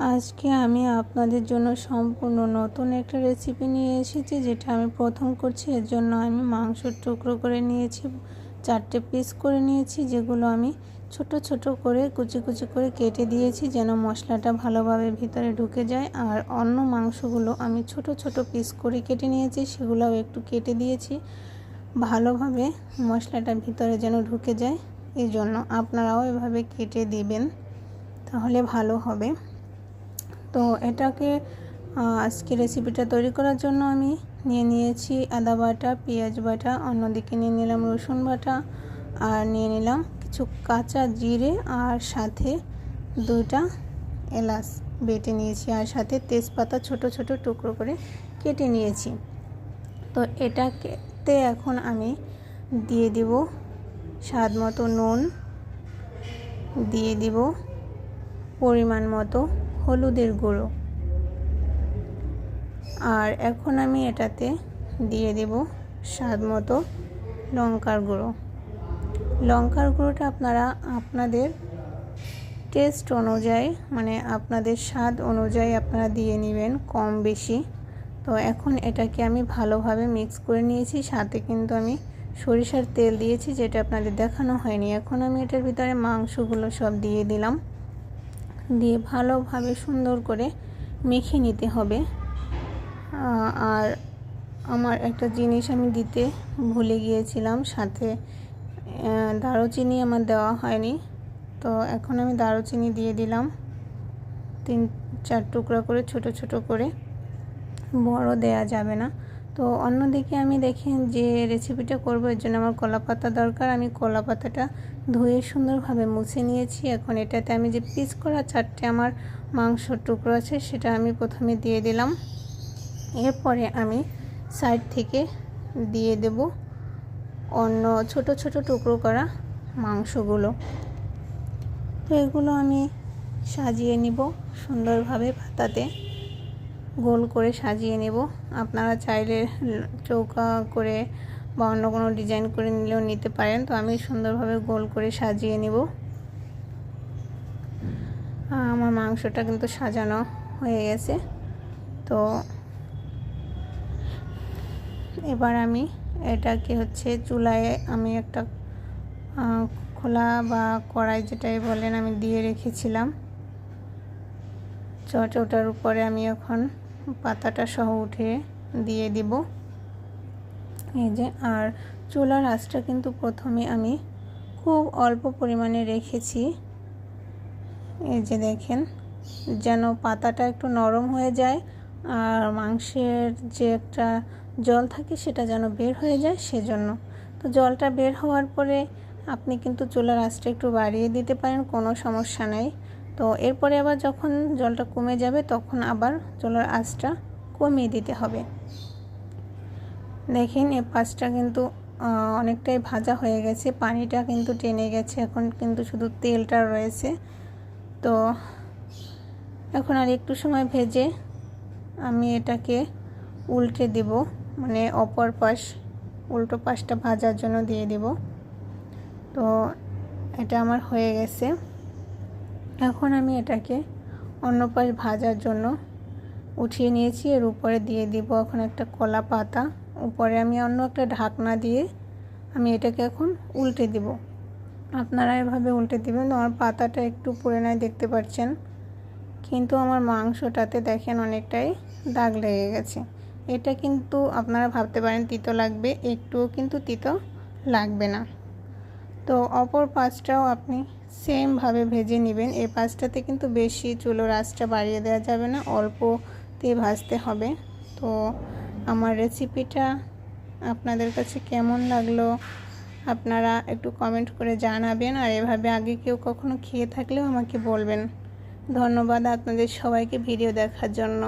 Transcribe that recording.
আজকে আমি আপনাদের জন্য সম্পূর্ণ নতুন একটা রেসিপি নিয়ে এসেছি, যেটা আমি প্রথম করছি। এর জন্য আমি মাংসর টুকরো করে নিয়েছি, চারটে পিস করে নিয়েছি, যেগুলো আমি ছোট ছোট করে কুচি কুচি করে কেটে দিয়েছি, যেন মশলাটা ভালোভাবে ভিতরে ঢুকে যায়। আর অন্য মাংসগুলো আমি ছোট ছোট পিস করে কেটে নিয়েছি, সেগুলোও একটু কেটে দিয়েছি, ভালোভাবে মশলাটা ভিতরে যেন ঢুকে যায়। এই জন্য আপনারাও এভাবে কেটে দিবেন, তাহলে ভালো হবে। তো এটাকে আজকে রেসিপিটা তৈরি করার জন্য আমি নিয়ে নিয়েছি আদা বাটা, পেঁয়াজ বাটা, অন্যদিকে নিয়ে নিলাম রসুন বাটা, আর নিয়ে নিলাম কিছু কাঁচা জিরে আর সাথে দুটা এলাচ বেটে নিয়েছি আর সাথে তেজপাতা ছোট ছোট টুকরো করে কেটে নিয়েছি। তো এটাকে এখন আমি দিয়ে দিব স্বাদ মতো নুন, দিয়ে দিব পরিমাণ মতো হলুদের গুঁড়ো। আর এখন আমি এটাতে দিয়ে দেব স্বাদ মতো লঙ্কার গুঁড়ো। লঙ্কার গুঁড়োটা আপনারা আপনাদের টেস্ট অনুযায়ী মানে আপনাদের স্বাদ অনুযায়ী আপনারা দিয়ে নেবেন কম বেশি। তো এখন এটাকে আমি ভালোভাবে মিক্স করে নিয়েছি, সাথে কিন্তু আমি সরিষার তেল দিয়েছি, যেটা আপনাদের দেখানো হয়নি। এখন আমি এটার ভিতরে মাংসগুলো সব দিয়ে দিলাম। দিয়ে ভালোভাবে সুন্দর করে মেখে নিতে হবে। আর আমার একটা জিনিস আমি দিতে ভুলে গিয়েছিলাম, সাথে দারুচিনি আমার দেওয়া হয়নি। তো এখন আমি দারুচিনি দিয়ে দিলাম। তিন, চার টুকরা করে, ছোট ছোট করে। বড় দেয়া যাবে না। তো অন্যদিকে আমি দেখেন যে রেসিপিটা করব, এর জন্য আমার কলা পাতা দরকার। আমি কলা পাতাটা ধুয়ে সুন্দরভাবে মুছে নিয়েছি। এখন এটাতে আমি যে পিস করা চারটে আমার মাংসর টুকরো আছে, সেটা আমি প্রথমে দিয়ে দিলাম। এরপরে আমি সাইড থেকে দিয়ে দেব অন্য ছোট ছোট টুকরো করা মাংসগুলো। তো এগুলো আমি সাজিয়ে নিব সুন্দরভাবে পাতাতে। গোল করে সাজিয়ে নেব। আপনারা চাইলে চৌকা করে বা অন্য কোনো ডিজাইন করে নিলেও নিতে পারেন। তো আমি সুন্দরভাবে গোল করে সাজিয়ে নেব। আমার মাংসটা কিন্তু সাজানো হয়ে গেছে। তো এবার আমি এটাকে হচ্ছে চুলায় আমি একটা খোলা বা কড়াই যেটাই বলেন আমি দিয়ে রেখেছিলাম। চট উপরে আমি এখন পাতাটা সহ উঠে দিয়ে দিব। এই যে, আর চুলার আঁচটা কিন্তু প্রথমে আমি খুব অল্প পরিমাণে রেখেছি। এই যে দেখেন, যেন পাতাটা একটু নরম হয়ে যায় আর মাংসের যে একটা জল থাকে সেটা যেন বের হয়ে যায় সেজন্য। তো জলটা বের হওয়ার পরে আপনি কিন্তু চুলার আঁচটা একটু বাড়িয়ে দিতে পারেন, কোনো সমস্যা নেই। তো এরপরে আবার যখন জলটা কমে যাবে, তখন আবার জলের আঁচটা কমিয়ে দিতে হবে। দেখেন, এ পাঁচটা কিন্তু অনেকটাই ভাজা হয়ে গেছে। পানিটা কিন্তু টেনে গেছে। এখন কিন্তু শুধু তেলটা রয়েছে। তো এখন আর একটু সময় ভেজে আমি এটাকে উল্টে দেব। মানে অপর পাশ, উল্টো পাশটা ভাজার জন্য দিয়ে দেব। তো এটা আমার হয়ে গেছে। এখন আমি এটাকে অন্য পাশ ভাজার জন্য উঠিয়ে নিয়েছি। এর উপরে দিয়ে দিব এখন একটা কলা পাতা। উপরে আমি অন্য একটা ঢাকনা দিয়ে আমি এটাকে এখন উল্টে দিব। আপনারা এভাবে উল্টে দেবেন। আমার পাতাটা একটু পুড়ে নেয় দেখতে পাচ্ছেন। কিন্তু আমার মাংসটাতে দেখেন অনেকটাই দাগ লেগে গেছে। এটা কিন্তু আপনারা ভাবতে পারেন তিতো লাগবে, একটুও কিন্তু তিতো লাগবে না। তো অপর পাঁচটাও আপনি সেমভাবে ভেজে নেবেন। এই পাঁচটাতে কিন্তু বেশি চুলোর আঁচটা বাড়িয়ে দেওয়া যাবে না, অল্পতে ভাজতে হবে। তো আমার রেসিপিটা আপনাদের কাছে কেমন লাগল আপনারা একটু কমেন্ট করে জানাবেন। আর এভাবে আগে কেউ কখনো খেয়ে থাকলেও আমাকে বলবেন। ধন্যবাদ আপনাদের সবাইকে ভিডিও দেখার জন্য।